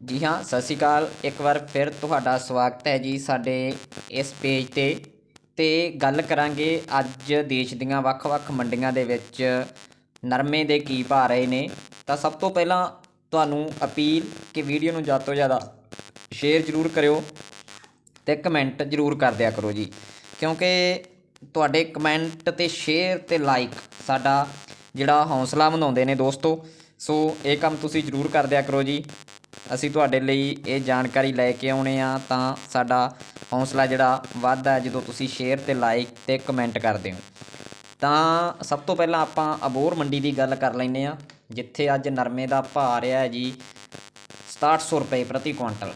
ਜੀ ਹਾਂ, ਸਤਿ ਸ਼੍ਰੀ ਅਕਾਲ। ਇੱਕ ਵਾਰ ਫਿਰ ਤੁਹਾਡਾ ਸਵਾਗਤ ਹੈ ਜੀ ਸਾਡੇ ਇਸ ਪੇਜ ਤੇ। ਤੇ ਗੱਲ ਕਰਾਂਗੇ ਅੱਜ ਦੇਸ਼ ਦੀਆਂ ਵੱਖ-ਵੱਖ ਮੰਡੀਆਂ ਦੇ ਵਿੱਚ ਨਰਮੇ ਦੇ ਕੀ ਭਾਅ ਰਹੇ ਨੇ। ਤਾਂ ਸਭ ਤੋਂ ਪਹਿਲਾਂ ਤੁਹਾਨੂੰ ਅਪੀਲ ਕਿ ਵੀਡੀਓ ਨੂੰ ਜ਼ਿਆਦਾ ਤੋਂ ਜ਼ਿਆਦਾ ਸ਼ੇਅਰ ਜ਼ਰੂਰ ਕਰਿਓ ਤੇ ਕਮੈਂਟ ਜ਼ਰੂਰ ਕਰ ਦਿਆ ਕਰੋ ਜੀ। ਕਿਉਂਕਿ ਤੁਹਾਡੇ ਕਮੈਂਟ ਤੇ ਸ਼ੇਅਰ ਤੇ ਲਾਈਕ ਸਾਡਾ ਜਿਹੜਾ ਹੌਸਲਾ ਵਧਾਉਂਦੇ ਨੇ ਦੋਸਤੋ, ਸੋ ਇਹ ਕੰਮ ਤੁਸੀਂ ਜ਼ਰੂਰ ਕਰ ਦਿਆ ਕਰੋ ਜੀ। ਅਸੀਂ ਤੁਹਾਡੇ ਲਈ ਇਹ ਜਾਣਕਾਰੀ ਲੈ ਕੇ ਆਉਣੇ ਆ ਤਾਂ ਸਾਡਾ ਹੌਸਲਾ ਜਿਹੜਾ ਵੱਧਦਾ ਹੈ ਜਦੋਂ ਤੁਸੀਂ ਸ਼ੇਅਰ ਤੇ ਲਾਈਕ ਤੇ ਕਮੈਂਟ ਕਰਦੇ ਹੋ। ਤਾਂ ਸਭ ਤੋਂ ਪਹਿਲਾਂ ਆਪਾਂ ਅਬੋਰ ਮੰਡੀ ਦੀ ਗੱਲ ਕਰ ਲੈਨੇ ਆ ਜਿੱਥੇ ਅੱਜ ਨਰਮੇ ਦਾ ਭਾਅ ਰਿਹਾ ਹੈ ਜੀ 6700 ਰੁਪਏ ਪ੍ਰਤੀ ਕੁਇੰਟਲ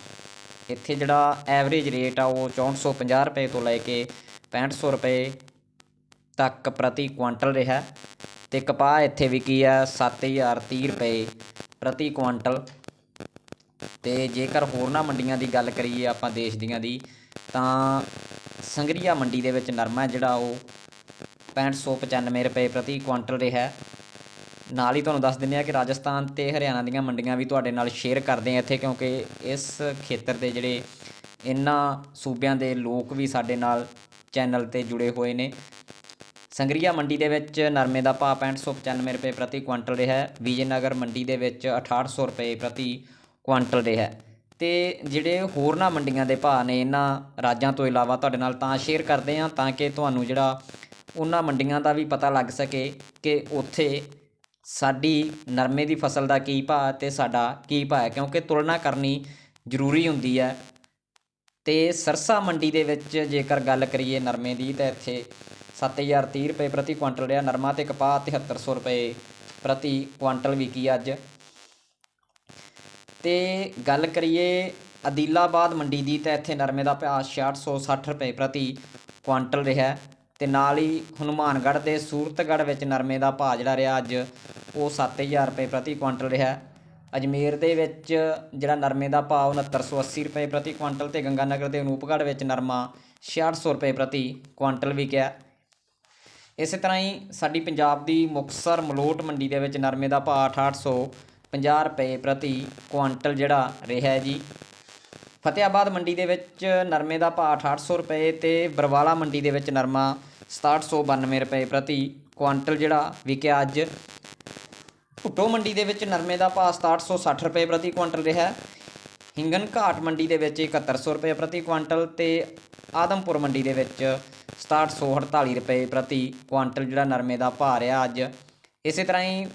ਇੱਥੇ ਜਿਹੜਾ ਐਵਰੇਜ ਰੇਟ ਆ ਉਹ 6450 ਰੁਪਏ ਤੋਂ ਲੈ ਕੇ 6500 ਰੁਪਏ ਤੱਕ ਪ੍ਰਤੀ ਕੁਇੰਟਲ ਰਿਹਾ ਤੇ ਕਪਾਹ ਇੱਥੇ ਵਿਕੀ ਆ 7030 ਰੁਪਏ ਪ੍ਰਤੀ ਕੁਇੰਟਲ ਤੇ ਜੇਕਰ ਹੋਰਨਾਂ ਮੰਡੀਆਂ ਦੀ ਗੱਲ ਕਰੀਏ ਆਪਾਂ ਦੇਸ਼ ਦੀਆਂ ਦੀ, ਤਾਂ ਸੰਗਰੀਆ ਮੰਡੀ ਦੇ ਵਿੱਚ ਨਰਮਾ ਜਿਹੜਾ ਉਹ 6595 ਰੁਪਏ ਪ੍ਰਤੀ ਕੁਇੰਟਲ ਰਿਹਾ ਨਾਲ ਹੀ ਤੁਹਾਨੂੰ ਦੱਸ ਦਿੰਦੇ ਆ ਕਿ ਰਾਜਸਥਾਨ ਤੇ ਹਰਿਆਣਾ ਦੀਆਂ ਮੰਡੀਆਂ ਵੀ ਤੁਹਾਡੇ ਨਾਲ ਸ਼ੇਅਰ ਕਰਦੇ ਆ ਇੱਥੇ, ਕਿਉਂਕਿ ਇਸ ਖੇਤਰ ਦੇ ਜਿਹੜੇ ਇਹਨਾਂ ਸੂਬਿਆਂ ਦੇ ਲੋਕ ਵੀ ਸਾਡੇ ਨਾਲ ਚੈਨਲ ਤੇ ਜੁੜੇ ਹੋਏ ਨੇ। ਸੰਗਰੀਆ ਮੰਡੀ ਦੇ ਵਿੱਚ ਨਰਮੇ ਦਾ ਭਾਅ 6595 ਰੁਪਏ ਪ੍ਰਤੀ ਕੁਇੰਟਲ ਰਿਹਾ ਹੈ। ਵਿਜੇਨਗਰ ਮੰਡੀ ਦੇ ਵਿੱਚ 6800 ਰੁਪਏ ਪ੍ਰਤੀ ਕੁਆਂਟਲ ਰਿਹਾ ਹੈ। ਤੇ ਜਿਹੜੇ ਹੋਰਨਾਂ ਮੰਡੀਆਂ ਦੇ ਭਾਅ ਨੇ ਇਹਨਾਂ ਰਾਜਾਂ ਤੋਂ ਇਲਾਵਾ ਤੁਹਾਡੇ ਨਾਲ ਤਾਂ ਸ਼ੇਅਰ ਕਰਦੇ ਹਾਂ ਤਾਂ ਕਿ ਤੁਹਾਨੂੰ ਜਿਹੜਾ ਉਹਨਾਂ ਮੰਡੀਆਂ ਦਾ ਵੀ ਪਤਾ ਲੱਗ ਸਕੇ ਕਿ ਉੱਥੇ ਸਾਡੀ ਨਰਮੇ ਦੀ ਫਸਲ ਦਾ ਕੀ ਭਾਅ ਅਤੇ ਸਾਡਾ ਕੀ ਭਾਅ ਹੈ, ਕਿਉਂਕਿ ਤੁਲਨਾ ਕਰਨੀ ਜ਼ਰੂਰੀ ਹੁੰਦੀ ਹੈ। ਤੇ ਸਰਸਾ ਮੰਡੀ ਦੇ ਵਿੱਚ ਜੇਕਰ ਗੱਲ ਕਰੀਏ ਨਰਮੇ ਦੀ ਤਾਂ ਇੱਥੇ 7030 ਰੁਪਏ ਪ੍ਰਤੀ ਕੁਇੰਟਲ ਰਿਹਾ। ਨਰਮਾ ਤੇ ਕਪਾਹ 7300 ਰੁਪਏ ਪ੍ਰਤੀ ਕੁਇੰਟਲ ਵਿਕੀ ਅੱਜ। ਤੇ ਗੱਲ ਕਰੀਏ ਅਦੀਲਾਬਾਦ ਮੰਡੀ ਦੀ, ਤਾਂ ਇੱਥੇ ਨਰਮੇ ਦਾ ਭਾਅ 6660 ਰੁਪਏ ਪ੍ਰਤੀ ਕੁਆਂਟਲ ਰਿਹਾ ਤੇ ਨਾਲ ਹੀ ਹਨੂਮਾਨਗੜ੍ਹ ਦੇ ਸੂਰਤਗੜ੍ਹ ਵਿੱਚ ਨਰਮੇ ਦਾ ਭਾਅ ਜਿਹੜਾ ਰਿਹਾ ਅੱਜ, ਉਹ 7000 ਰੁਪਏ ਪ੍ਰਤੀ ਕੁਇੰਟਲ ਰਿਹਾ ਅਜਮੇਰ ਦੇ ਵਿੱਚ ਜਿਹੜਾ ਨਰਮੇ ਦਾ ਭਾਅ 6980 ਰੁਪਏ ਪ੍ਰਤੀ ਕੁਇੰਟਲ ਤੇ ਗੰਗਾਨਗਰ ਦੇ ਅਨੂਪਗੜ੍ਹ ਵਿੱਚ ਨਰਮਾ 6600 ਰੁਪਏ ਪ੍ਰਤੀ ਕੁਇੰਟਲ ਵਿਕਿਆ ਇਸੇ ਤਰ੍ਹਾਂ ਹੀ ਸਾਡੀ ਪੰਜਾਬ ਦੀ ਮੁਕਤਸਰ ਮਲੋਟ ਮੰਡੀ ਦੇ ਵਿੱਚ ਨਰਮੇ ਦਾ ਭਾਅ 6850 ਰੁਪਏ ਪ੍ਰਤੀ ਕੁਆਂਟਲ ਜਿਹੜਾ ਰਿਹਾ ਜੀ। ਫਤਿਆਬਾਦ ਮੰਡੀ ਦੇ ਵਿੱਚ ਨਰਮੇ ਦਾ ਭਾਅ 6800 ਰੁਪਏ ਤੇ ਬਰਵਾਲਾ ਮੰਡੀ ਦੇ ਵਿੱਚ ਨਰਮਾ 6792 ਰੁਪਏ ਪ੍ਰਤੀ ਕੁਆਂਟਲ ਜਿਹੜਾ ਵਿਕਿਆ ਅੱਜ। ਭੁੱਟੋ ਮੰਡੀ ਦੇ ਵਿੱਚ ਨਰਮੇ ਦਾ ਭਾਅ 6760 ਰੁਪਏ ਪ੍ਰਤੀ ਕੁਆਂਟਲ ਰਿਹਾ ਹਿੰਗਨ ਘਾਟ ਮੰਡੀ ਦੇ ਵਿੱਚ 7100 ਰੁਪਏ ਪ੍ਰਤੀ ਕੁਆਂਟਲ ਤੇ ਆਦਮਪੁਰ ਮੰਡੀ ਦੇ ਵਿੱਚ 6748 ਰੁਪਏ ਪ੍ਰਤੀ ਕੁਆਂਟਲ ਜਿਹੜਾ ਨਰਮੇ ਦਾ ਭਾਅ ਰਿਹਾ ਅੱਜ। ਇਸੇ ਤਰ੍ਹਾਂ ਹੀ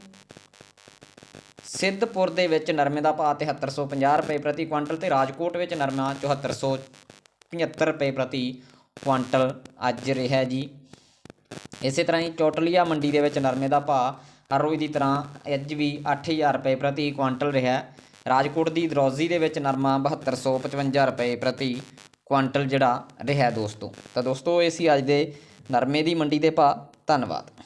ਸਿੱਧਪੁਰ ਦੇ ਵਿੱਚ ਨਰਮੇ ਦਾ ਭਾਅ 7350 ਰੁਪਏ ਪ੍ਰਤੀ ਕੁਇੰਟਲ ਤੇ ਰਾਜਕੋਟ ਵਿੱਚ ਨਰਮਾ 7475 ਰੁਪਏ ਪ੍ਰਤੀ ਕੁਇੰਟਲ ਅੱਜ ਰਿਹਾ ਜੀ। ਇਸੇ ਤਰ੍ਹਾਂ ਹੀ ਚੋਟਲੀਆ ਮੰਡੀ ਦੇ ਵਿੱਚ ਨਰਮੇ ਦਾ ਭਾਅ ਹਰ ਰੋਜ਼ ਦੀ ਤਰ੍ਹਾਂ ਅੱਜ ਵੀ 8000 ਰੁਪਏ ਪ੍ਰਤੀ ਕੁਇੰਟਲ ਰਿਹਾ। ਰਾਜਕੋਟ ਦੀ ਦਰੋਜ਼ੀ ਦੇ ਵਿੱਚ ਨਰਮਾ 7255 ਰੁਪਏ ਪ੍ਰਤੀ ਕੁਇੰਟਲ ਜਿਹੜਾ ਰਿਹਾ ਦੋਸਤੋ। ਤਾਂ ਦੋਸਤੋ, ਇਹ ਸੀ ਅੱਜ ਦੇ ਨਰਮੇ ਦੀ ਮੰਡੀ ਦੇ ਭਾਅ। ਧੰਨਵਾਦ।